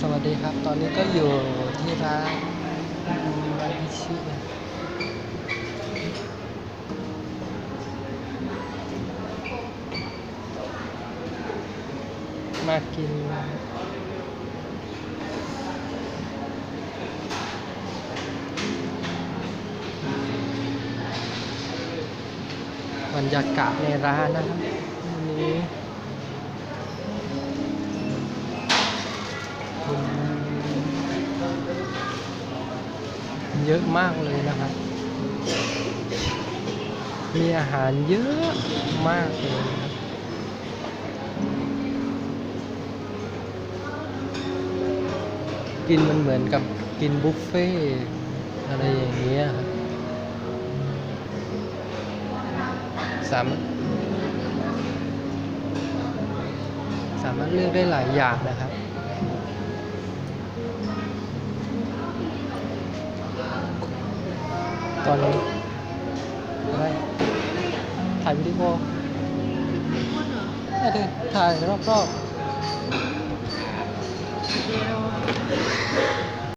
สวัสดีครับ ตอนนี้ก็อยู่ที่ร้านร้านพิชิมากินบรรยากาศในร้านนะครับวัน เยอะมากเลยนะครับ มีอาหารเยอะมากเลยนะครับกินมันเหมือนกับกินบุฟเฟ่อะไรอย่างเงี้ยครับสามารถสามารถเลือกได้หลายอย่างนะครับ ตอนนี้อะไรถ่ายวิดีโอไม่ถ่ายรอบๆ